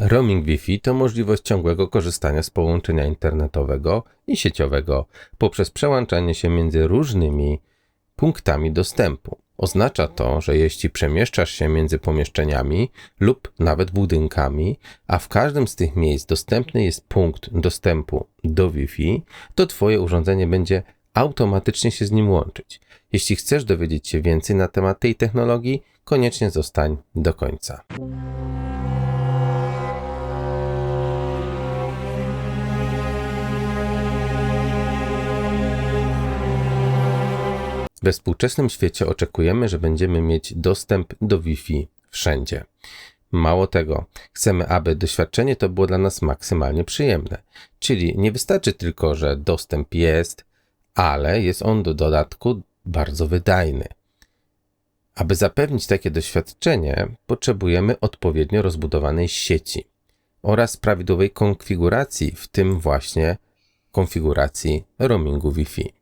Roaming Wi-Fi to możliwość ciągłego korzystania z połączenia internetowego i sieciowego poprzez przełączanie się między różnymi punktami dostępu. Oznacza to, że jeśli przemieszczasz się między pomieszczeniami lub nawet budynkami, a w każdym z tych miejsc dostępny jest punkt dostępu do Wi-Fi, to Twoje urządzenie będzie automatycznie się z nim łączyć. Jeśli chcesz dowiedzieć się więcej na temat tej technologii, koniecznie zostań do końca. We współczesnym świecie oczekujemy, że będziemy mieć dostęp do Wi-Fi wszędzie. Mało tego, chcemy, aby doświadczenie to było dla nas maksymalnie przyjemne. Czyli nie wystarczy tylko, że dostęp jest, ale jest on do dodatku bardzo wydajny. Aby zapewnić takie doświadczenie, potrzebujemy odpowiednio rozbudowanej sieci oraz prawidłowej konfiguracji, w tym właśnie konfiguracji roamingu Wi-Fi.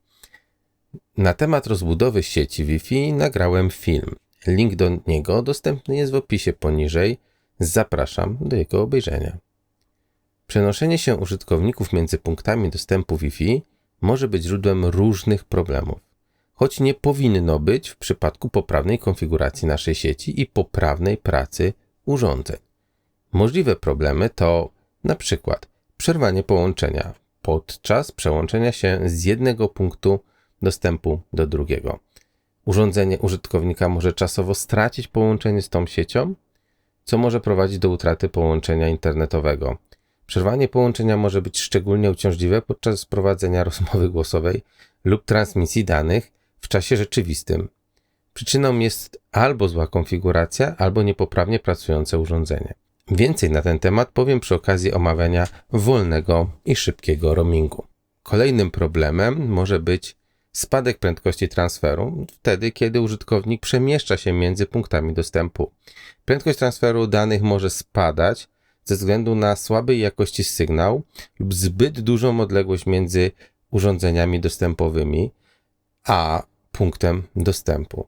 Na temat rozbudowy sieci Wi-Fi nagrałem film. Link do niego dostępny jest w opisie poniżej. Zapraszam do jego obejrzenia. Przenoszenie się użytkowników między punktami dostępu Wi-Fi może być źródłem różnych problemów, choć nie powinno być w przypadku poprawnej konfiguracji naszej sieci i poprawnej pracy urządzeń. Możliwe problemy to przykład przerwanie połączenia podczas przełączenia się z jednego punktu dostępu do drugiego. Urządzenie użytkownika może czasowo stracić połączenie z tą siecią, co może prowadzić do utraty połączenia internetowego. Przerwanie połączenia może być szczególnie uciążliwe podczas prowadzenia rozmowy głosowej lub transmisji danych w czasie rzeczywistym. Przyczyną jest albo zła konfiguracja, albo niepoprawnie pracujące urządzenie. Więcej na ten temat powiem przy okazji omawiania wolnego i szybkiego roamingu. Kolejnym problemem może być spadek prędkości transferu wtedy, kiedy użytkownik przemieszcza się między punktami dostępu. Prędkość transferu danych może spadać ze względu na słabej jakości sygnał lub zbyt dużą odległość między urządzeniami dostępowymi a punktem dostępu.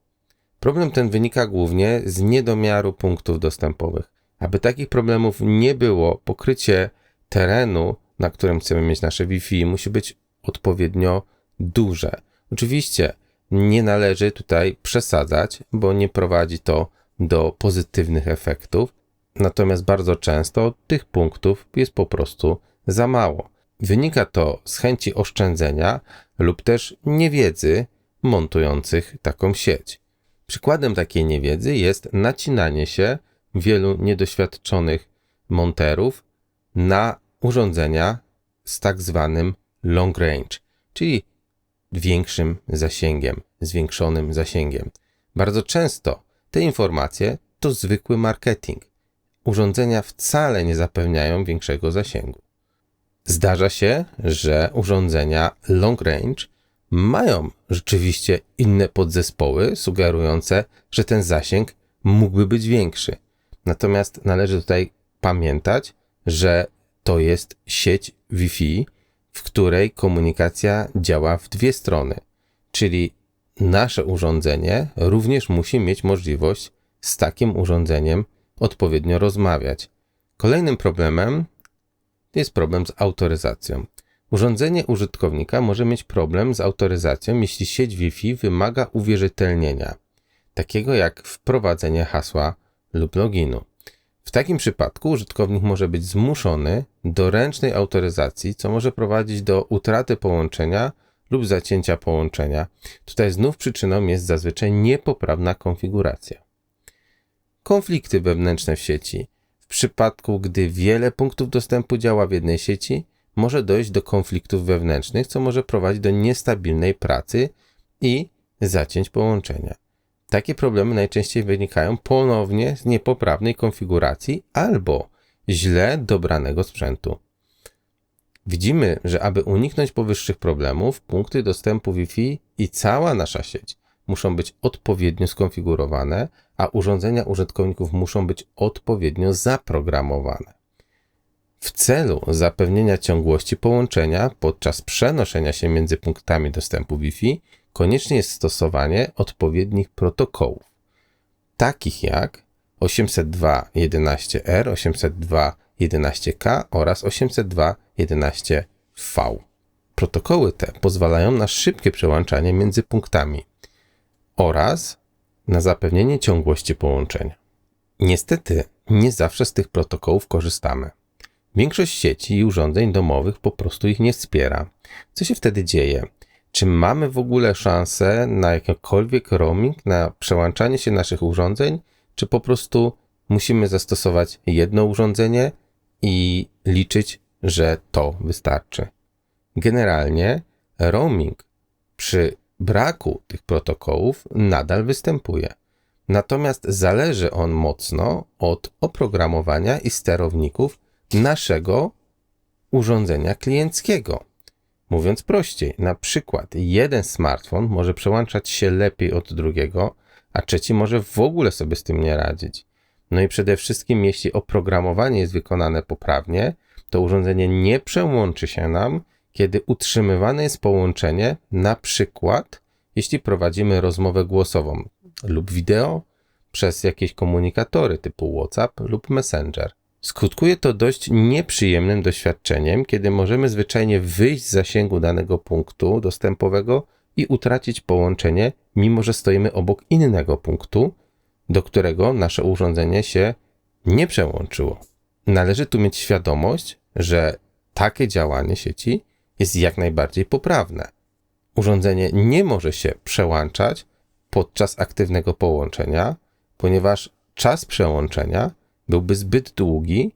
Problem ten wynika głównie z niedomiaru punktów dostępowych. Aby takich problemów nie było, pokrycie terenu, na którym chcemy mieć nasze Wi-Fi, musi być odpowiednio duże. Oczywiście nie należy tutaj przesadzać, bo nie prowadzi to do pozytywnych efektów, natomiast bardzo często tych punktów jest po prostu za mało. Wynika to z chęci oszczędzenia lub też niewiedzy montujących taką sieć. Przykładem takiej niewiedzy jest nacinanie się wielu niedoświadczonych monterów na urządzenia z tak zwanym long range, czyli większym zasięgiem, zwiększonym zasięgiem. Bardzo często te informacje to zwykły marketing. Urządzenia wcale nie zapewniają większego zasięgu. Zdarza się, że urządzenia long range mają rzeczywiście inne podzespoły sugerujące, że ten zasięg mógłby być większy. Natomiast należy tutaj pamiętać, że to jest sieć Wi-Fi, w której komunikacja działa w dwie strony, czyli nasze urządzenie również musi mieć możliwość z takim urządzeniem odpowiednio rozmawiać. Kolejnym problemem jest problem z autoryzacją. Urządzenie użytkownika może mieć problem z autoryzacją, jeśli sieć Wi-Fi wymaga uwierzytelnienia, takiego jak wprowadzenie hasła lub loginu. W takim przypadku użytkownik może być zmuszony do ręcznej autoryzacji, co może prowadzić do utraty połączenia lub zacięcia połączenia. Tutaj znów przyczyną jest zazwyczaj niepoprawna konfiguracja. Konflikty wewnętrzne w sieci. W przypadku, gdy wiele punktów dostępu działa w jednej sieci, może dojść do konfliktów wewnętrznych, co może prowadzić do niestabilnej pracy i zacięć połączenia. Takie problemy najczęściej wynikają ponownie z niepoprawnej konfiguracji albo źle dobranego sprzętu. Widzimy, że aby uniknąć powyższych problemów, punkty dostępu Wi-Fi i cała nasza sieć muszą być odpowiednio skonfigurowane, a urządzenia użytkowników muszą być odpowiednio zaprogramowane. W celu zapewnienia ciągłości połączenia podczas przenoszenia się między punktami dostępu Wi-Fi konieczne jest stosowanie odpowiednich protokołów, takich jak 802.11r, 802.11k oraz 802.11v. Protokoły te pozwalają na szybkie przełączanie między punktami oraz na zapewnienie ciągłości połączenia. Niestety, nie zawsze z tych protokołów korzystamy. Większość sieci i urządzeń domowych po prostu ich nie wspiera. Co się wtedy dzieje? Czy mamy w ogóle szansę na jakikolwiek roaming, na przełączanie się naszych urządzeń, czy po prostu musimy zastosować jedno urządzenie i liczyć, że to wystarczy? Generalnie roaming przy braku tych protokołów nadal występuje. Natomiast zależy on mocno od oprogramowania i sterowników naszego urządzenia klienckiego. Mówiąc prościej, na przykład jeden smartfon może przełączać się lepiej od drugiego, a trzeci może w ogóle sobie z tym nie radzić. No i przede wszystkim, jeśli oprogramowanie jest wykonane poprawnie, to urządzenie nie przełączy się nam, kiedy utrzymywane jest połączenie, na przykład jeśli prowadzimy rozmowę głosową lub wideo przez jakieś komunikatory typu WhatsApp lub Messenger. Skutkuje to dość nieprzyjemnym doświadczeniem, kiedy możemy zwyczajnie wyjść z zasięgu danego punktu dostępowego i utracić połączenie, mimo że stoimy obok innego punktu, do którego nasze urządzenie się nie przełączyło. Należy tu mieć świadomość, że takie działanie sieci jest jak najbardziej poprawne. Urządzenie nie może się przełączać podczas aktywnego połączenia, ponieważ czas przełączenia byłby zbyt długi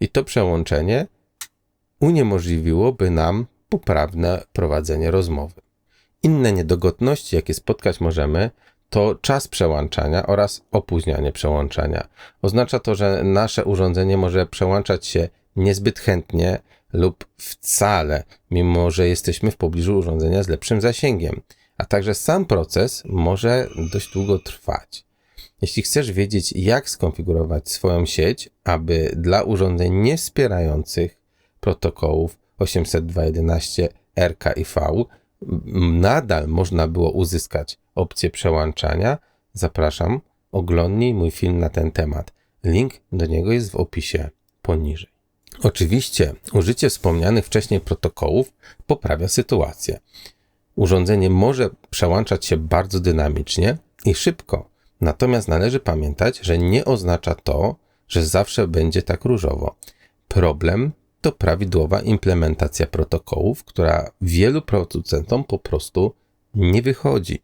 i to przełączenie uniemożliwiłoby nam poprawne prowadzenie rozmowy. Inne niedogodności, jakie spotkać możemy, to czas przełączania oraz opóźnianie przełączania. Oznacza to, że nasze urządzenie może przełączać się niezbyt chętnie lub wcale, mimo że jesteśmy w pobliżu urządzenia z lepszym zasięgiem, a także sam proces może dość długo trwać. Jeśli chcesz wiedzieć, jak skonfigurować swoją sieć, aby dla urządzeń nie wspierających protokołów 802.11 RK i V nadal można było uzyskać opcję przełączania, zapraszam, oglądnij mój film na ten temat. Link do niego jest w opisie poniżej. Oczywiście użycie wspomnianych wcześniej protokołów poprawia sytuację. Urządzenie może przełączać się bardzo dynamicznie i szybko, natomiast należy pamiętać, że nie oznacza to, że zawsze będzie tak różowo. Problem to prawidłowa implementacja protokołów, która wielu producentom po prostu nie wychodzi.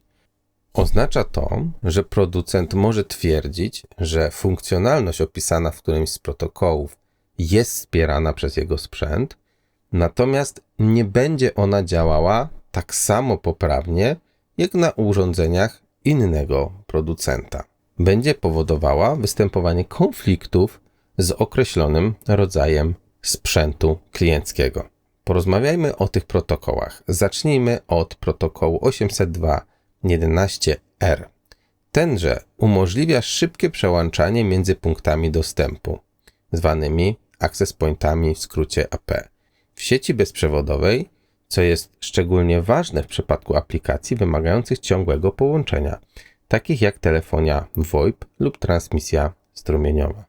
Oznacza to, że producent może twierdzić, że funkcjonalność opisana w którymś z protokołów jest wspierana przez jego sprzęt, natomiast nie będzie ona działała tak samo poprawnie jak na urządzeniach innego producenta. Będzie powodowała występowanie konfliktów z określonym rodzajem sprzętu klienckiego. Porozmawiajmy o tych protokołach. Zacznijmy od protokołu 802.11r. Tenże umożliwia szybkie przełączanie między punktami dostępu, zwanymi access pointami w skrócie AP. W sieci bezprzewodowej, co jest szczególnie ważne w przypadku aplikacji wymagających ciągłego połączenia, takich jak telefonia VoIP lub transmisja strumieniowa.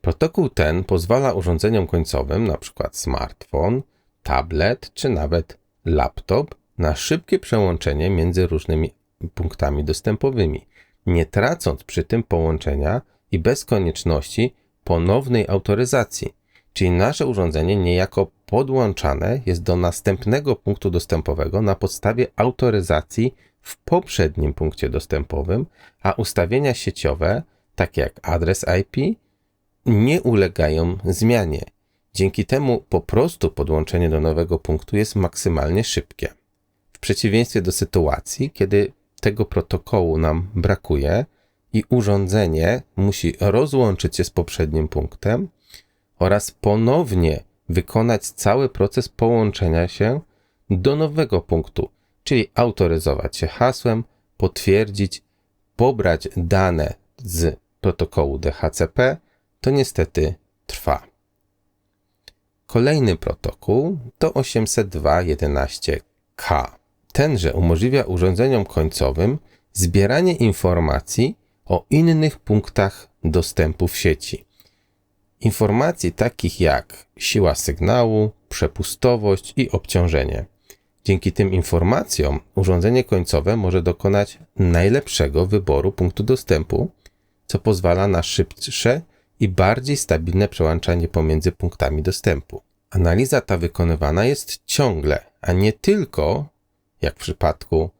Protokół ten pozwala urządzeniom końcowym, np. smartfon, tablet czy nawet laptop, na szybkie przełączenie między różnymi punktami dostępowymi, nie tracąc przy tym połączenia i bez konieczności ponownej autoryzacji, czyli nasze urządzenie niejako podłączane jest do następnego punktu dostępowego na podstawie autoryzacji w poprzednim punkcie dostępowym, a ustawienia sieciowe, takie jak adres IP, nie ulegają zmianie. Dzięki temu po prostu podłączenie do nowego punktu jest maksymalnie szybkie. W przeciwieństwie do sytuacji, kiedy tego protokołu nam brakuje i urządzenie musi rozłączyć się z poprzednim punktem, oraz ponownie wykonać cały proces połączenia się do nowego punktu, czyli autoryzować się hasłem, potwierdzić, pobrać dane z protokołu DHCP, to niestety trwa. Kolejny protokół to 802.11k. Tenże umożliwia urządzeniom końcowym zbieranie informacji o innych punktach dostępu w sieci informacji takich jak siła sygnału, przepustowość i obciążenie. Dzięki tym informacjom urządzenie końcowe może dokonać najlepszego wyboru punktu dostępu, co pozwala na szybsze i bardziej stabilne przełączanie pomiędzy punktami dostępu. Analiza ta wykonywana jest ciągle, a nie tylko, jak w przypadku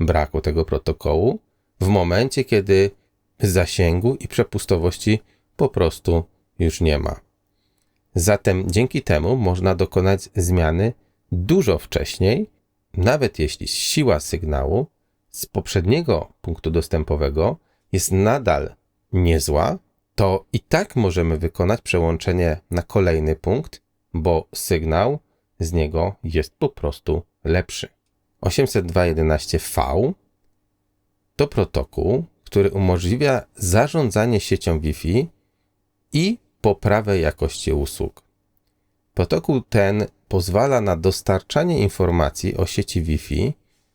braku tego protokołu, w momencie, kiedy zasięgu i przepustowości po prostu już nie ma. Zatem dzięki temu można dokonać zmiany dużo wcześniej, nawet jeśli siła sygnału z poprzedniego punktu dostępowego jest nadal niezła, to i tak możemy wykonać przełączenie na kolejny punkt, bo sygnał z niego jest po prostu lepszy. 802.11v to protokół, który umożliwia zarządzanie siecią Wi-Fi i poprawę jakości usług. Protokół ten pozwala na dostarczanie informacji o sieci Wi-Fi,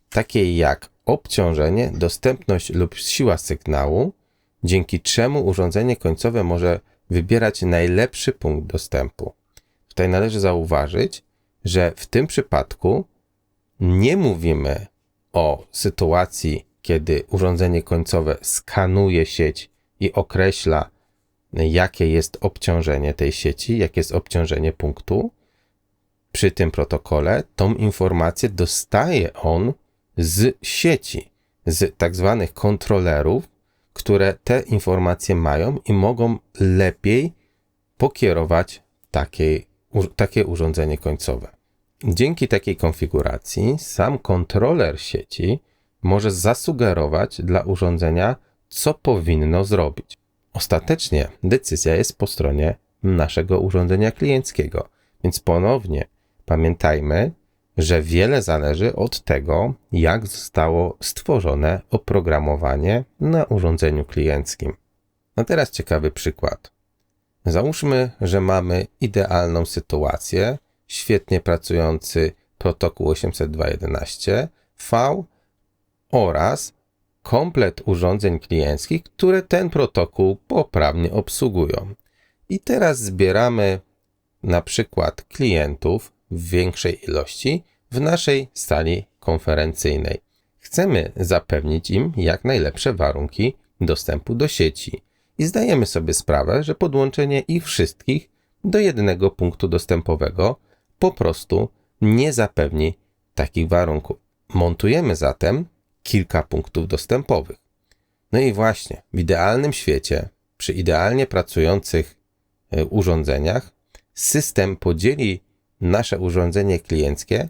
takiej jak obciążenie, dostępność lub siła sygnału, dzięki czemu urządzenie końcowe może wybierać najlepszy punkt dostępu. Tutaj należy zauważyć, że w tym przypadku nie mówimy o sytuacji, kiedy urządzenie końcowe skanuje sieć i określa, jakie jest obciążenie tej sieci, jakie jest obciążenie punktu. Przy tym protokole tą informację dostaje on z sieci, z tak zwanych kontrolerów, które te informacje mają i mogą lepiej pokierować takiej, takie urządzenie końcowe. Dzięki takiej konfiguracji sam kontroler sieci może zasugerować dla urządzenia, co powinno zrobić. Ostatecznie decyzja jest po stronie naszego urządzenia klienckiego, więc ponownie pamiętajmy, że wiele zależy od tego, jak zostało stworzone oprogramowanie na urządzeniu klienckim. No teraz ciekawy przykład. Załóżmy, że mamy idealną sytuację, świetnie pracujący protokół 802.11 V oraz komplet urządzeń klienckich, które ten protokół poprawnie obsługują. I teraz zbieramy na przykład klientów w większej ilości w naszej sali konferencyjnej. Chcemy zapewnić im jak najlepsze warunki dostępu do sieci i zdajemy sobie sprawę, że podłączenie ich wszystkich do jednego punktu dostępowego po prostu nie zapewni takich warunków. Montujemy zatem kilka punktów dostępowych. No i właśnie, w idealnym świecie, przy idealnie pracujących e, urządzeniach, system podzieli nasze urządzenie klienckie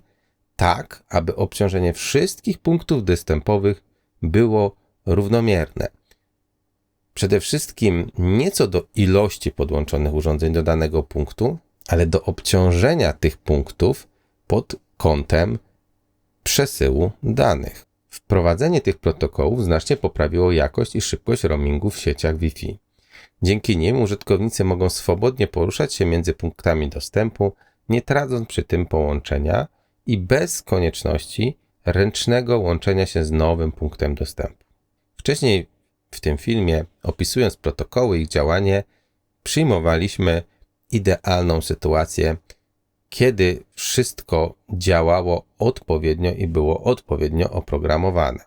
tak, aby obciążenie wszystkich punktów dostępowych było równomierne. Przede wszystkim nie co do ilości podłączonych urządzeń do danego punktu, ale do obciążenia tych punktów pod kątem przesyłu danych. Wprowadzenie tych protokołów znacznie poprawiło jakość i szybkość roamingu w sieciach Wi-Fi. Dzięki nim użytkownicy mogą swobodnie poruszać się między punktami dostępu, nie tracąc przy tym połączenia i bez konieczności ręcznego łączenia się z nowym punktem dostępu. Wcześniej w tym filmie, opisując protokoły i ich działanie, przyjmowaliśmy idealną sytuację, kiedy wszystko działało odpowiednio i było odpowiednio oprogramowane.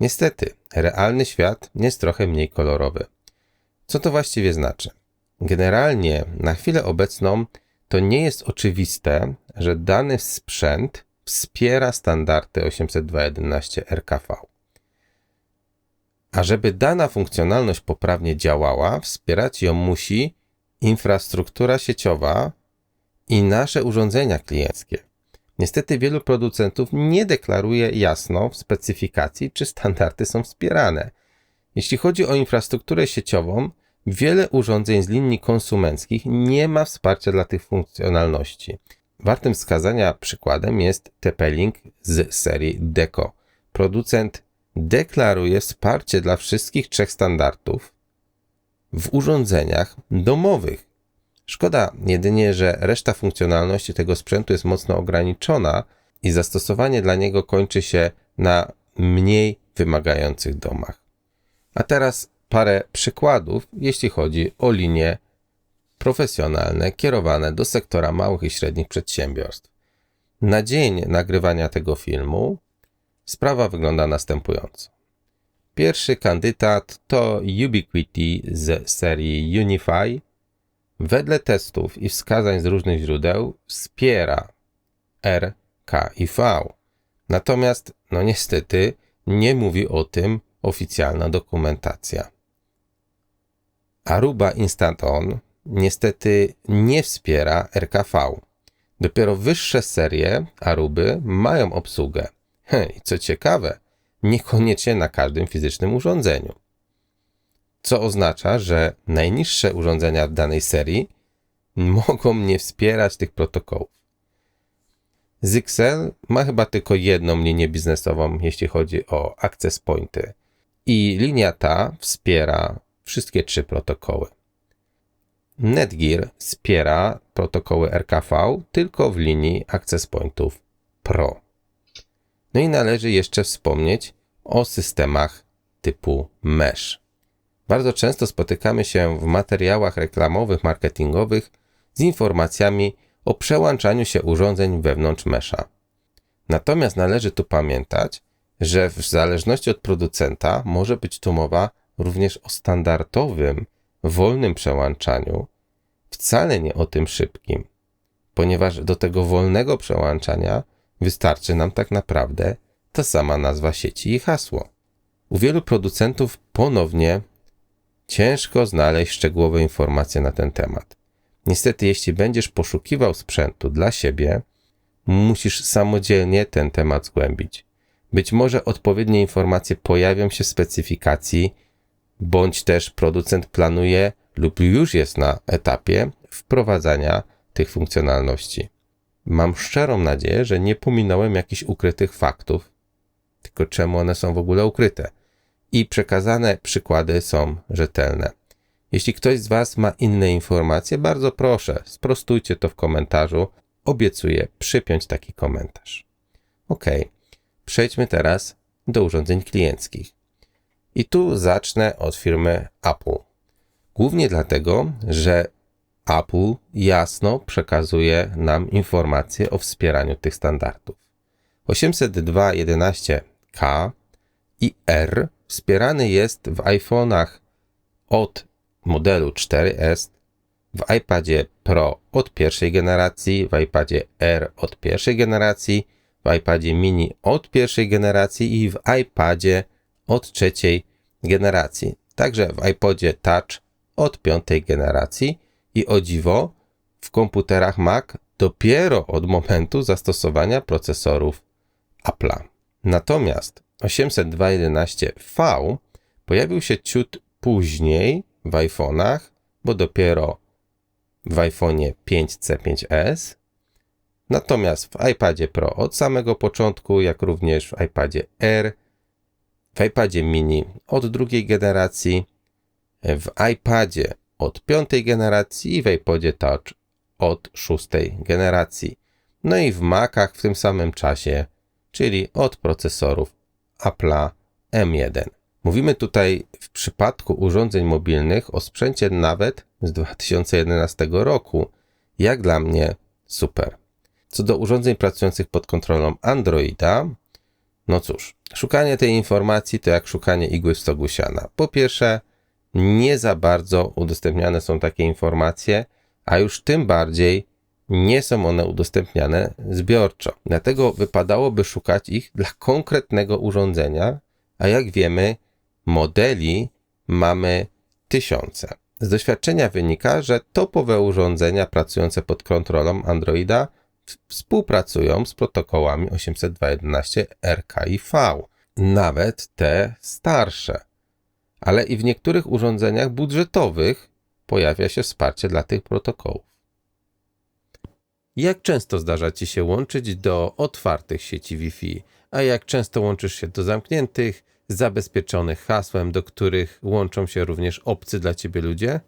Niestety, realny świat jest trochę mniej kolorowy. Co to właściwie znaczy? Generalnie, na chwilę obecną, to nie jest oczywiste, że dany sprzęt wspiera standardy 802.11 RKV. A żeby dana funkcjonalność poprawnie działała, wspierać ją musi infrastruktura sieciowa i nasze urządzenia klienckie. Niestety wielu producentów nie deklaruje jasno w specyfikacji, czy standardy są wspierane. Jeśli chodzi o infrastrukturę sieciową, wiele urządzeń z linii konsumenckich nie ma wsparcia dla tych funkcjonalności. Wartym wskazania przykładem jest TP-Link z serii Deco. Producent deklaruje wsparcie dla wszystkich trzech standardów w urządzeniach domowych. Szkoda jedynie, że reszta funkcjonalności tego sprzętu jest mocno ograniczona i zastosowanie dla niego kończy się na mniej wymagających domach. A teraz parę przykładów, jeśli chodzi o linię profesjonalne, kierowane do sektora małych i średnich przedsiębiorstw. Na dzień nagrywania tego filmu sprawa wygląda następująco. Pierwszy kandydat to Ubiquiti z serii Unify. Wedle testów i wskazań z różnych źródeł wspiera R, K i V. Natomiast, no niestety, nie mówi o tym oficjalna dokumentacja. Aruba Instant On niestety nie wspiera RKV. Dopiero wyższe serie Aruby mają obsługę. I co ciekawe, niekoniecznie na każdym fizycznym urządzeniu. Co oznacza, że najniższe urządzenia w danej serii mogą nie wspierać tych protokołów. Zixel ma chyba tylko jedną linię biznesową, jeśli chodzi o access pointy. I linia ta wspiera wszystkie trzy protokoły. Netgear wspiera protokoły RKV tylko w linii access pointów Pro. No i należy jeszcze wspomnieć o systemach typu mesh. Bardzo często spotykamy się w materiałach reklamowych, marketingowych z informacjami o przełączaniu się urządzeń wewnątrz mesza. Natomiast należy tu pamiętać, że w zależności od producenta może być tu mowa również o standardowym, wolnym przełączaniu, wcale nie o tym szybkim, ponieważ do tego wolnego przełączania wystarczy nam tak naprawdę ta sama nazwa sieci i hasło. U wielu producentów ponownie ciężko znaleźć szczegółowe informacje na ten temat. Niestety, jeśli będziesz poszukiwał sprzętu dla siebie, musisz samodzielnie ten temat zgłębić. Być może odpowiednie informacje pojawią się w specyfikacji, bądź też producent planuje lub już jest na etapie wprowadzania tych funkcjonalności. Mam szczerą nadzieję, że nie pominąłem jakichś ukrytych faktów, tylko czemu one są w ogóle ukryte. I przekazane przykłady są rzetelne. Jeśli ktoś z Was ma inne informacje, bardzo proszę, sprostujcie to w komentarzu. Obiecuję przypiąć taki komentarz. Ok, przejdźmy teraz do urządzeń klienckich. I tu zacznę od firmy Apple. Głównie dlatego, że Apple jasno przekazuje nam informacje o wspieraniu tych standardów. 802.11k i R wspierany jest w iPhone'ach od modelu 4S, w iPadzie Pro od pierwszej generacji, w iPadzie R od pierwszej generacji, w iPadzie mini od pierwszej generacji i w iPadzie od trzeciej generacji. Także w iPodzie Touch od piątej generacji i o dziwo w komputerach Mac dopiero od momentu zastosowania procesorów Apple'a. Natomiast 802.11v pojawił się ciut później w iPhone'ach, bo dopiero w iPhone'ie 5C, 5S, natomiast w iPadzie Pro od samego początku, jak również w iPadzie R, w iPadzie mini od drugiej generacji, w iPadzie od piątej generacji i w iPodzie Touch od szóstej generacji. No i w Macach w tym samym czasie, czyli od procesorów Apple'a M1. Mówimy tutaj w przypadku urządzeń mobilnych o sprzęcie nawet z 2011 roku. Jak dla mnie super. Co do urządzeń pracujących pod kontrolą Androida, no cóż, szukanie tej informacji to jak szukanie igły w stogu siana. Po pierwsze, nie za bardzo udostępniane są takie informacje, a już tym bardziej nie są one udostępniane zbiorczo. Dlatego wypadałoby szukać ich dla konkretnego urządzenia, a jak wiemy, modeli mamy tysiące. Z doświadczenia wynika, że topowe urządzenia pracujące pod kontrolą Androida współpracują z protokołami 802.11 RK i V, nawet te starsze. Ale i w niektórych urządzeniach budżetowych pojawia się wsparcie dla tych protokołów. Jak często zdarza Ci się łączyć do otwartych sieci Wi-Fi, a jak często łączysz się do zamkniętych, zabezpieczonych hasłem, do których łączą się również obcy dla ciebie ludzie?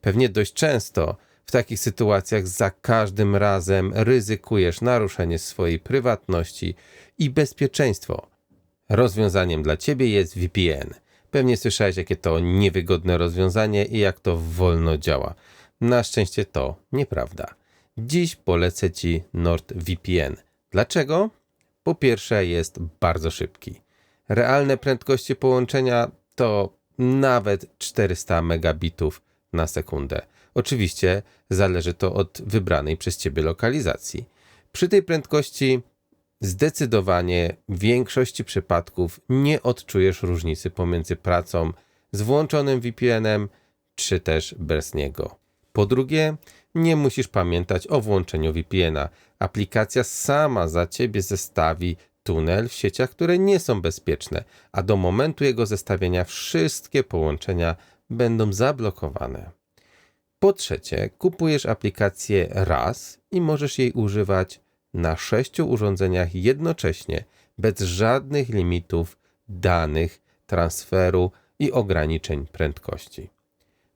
Pewnie dość często w takich sytuacjach za każdym razem ryzykujesz naruszenie swojej prywatności i bezpieczeństwo. Rozwiązaniem dla ciebie jest VPN. Pewnie słyszałeś, jakie to niewygodne rozwiązanie i jak to wolno działa. Na szczęście to nieprawda. Dziś polecę Ci NordVPN. Dlaczego? Po pierwsze, jest bardzo szybki. Realne prędkości połączenia to nawet 400 megabitów na sekundę. Oczywiście zależy to od wybranej przez Ciebie lokalizacji. Przy tej prędkości zdecydowanie w większości przypadków nie odczujesz różnicy pomiędzy pracą z włączonym VPN-em czy też bez niego. Po drugie, nie musisz pamiętać o włączeniu VPN-a. Aplikacja sama za ciebie zestawi tunel w sieciach, które nie są bezpieczne, a do momentu jego zestawienia wszystkie połączenia będą zablokowane. Po trzecie, kupujesz aplikację raz i możesz jej używać na sześciu urządzeniach jednocześnie, bez żadnych limitów danych, transferu i ograniczeń prędkości.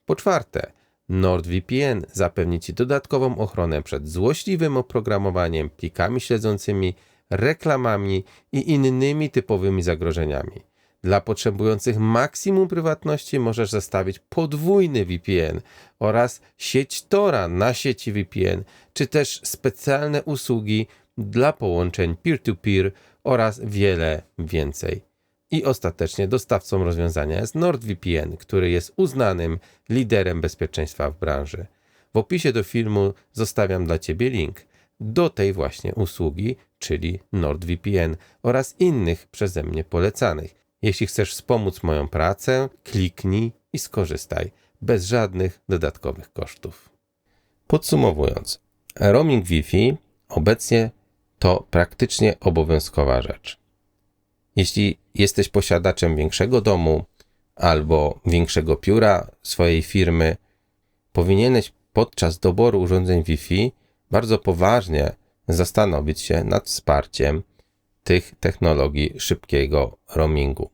Po czwarte, NordVPN zapewni Ci dodatkową ochronę przed złośliwym oprogramowaniem, plikami śledzącymi, reklamami i innymi typowymi zagrożeniami. Dla potrzebujących maksimum prywatności możesz zestawić podwójny VPN oraz sieć Tora na sieci VPN, czy też specjalne usługi dla połączeń peer-to-peer oraz wiele więcej. I ostatecznie dostawcą rozwiązania jest NordVPN, który jest uznanym liderem bezpieczeństwa w branży. W opisie do filmu zostawiam dla Ciebie link do tej właśnie usługi, czyli NordVPN oraz innych przeze mnie polecanych. Jeśli chcesz wspomóc moją pracę, kliknij i skorzystaj bez żadnych dodatkowych kosztów. Podsumowując, roaming Wi-Fi obecnie to praktycznie obowiązkowa rzecz. Jeśli jesteś posiadaczem większego domu albo większego pióra swojej firmy, powinieneś podczas doboru urządzeń Wi-Fi bardzo poważnie zastanowić się nad wsparciem tych technologii szybkiego roamingu.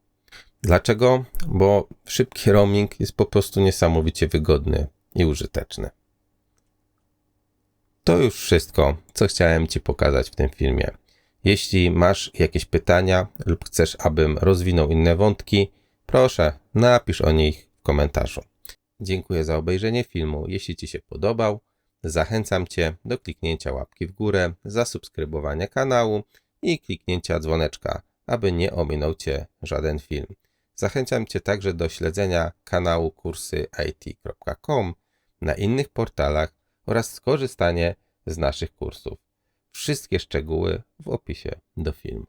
Dlaczego? Bo szybki roaming jest po prostu niesamowicie wygodny i użyteczny. To już wszystko, co chciałem Ci pokazać w tym filmie. Jeśli masz jakieś pytania lub chcesz, abym rozwinął inne wątki, proszę, napisz o nich w komentarzu. Dziękuję za obejrzenie filmu. Jeśli Ci się podobał, zachęcam Cię do kliknięcia łapki w górę, zasubskrybowania kanału i kliknięcia dzwoneczka, aby nie ominął Cię żaden film. Zachęcam Cię także do śledzenia kanału kursy it.com na innych portalach oraz skorzystanie z naszych kursów. Wszystkie szczegóły w opisie do filmu.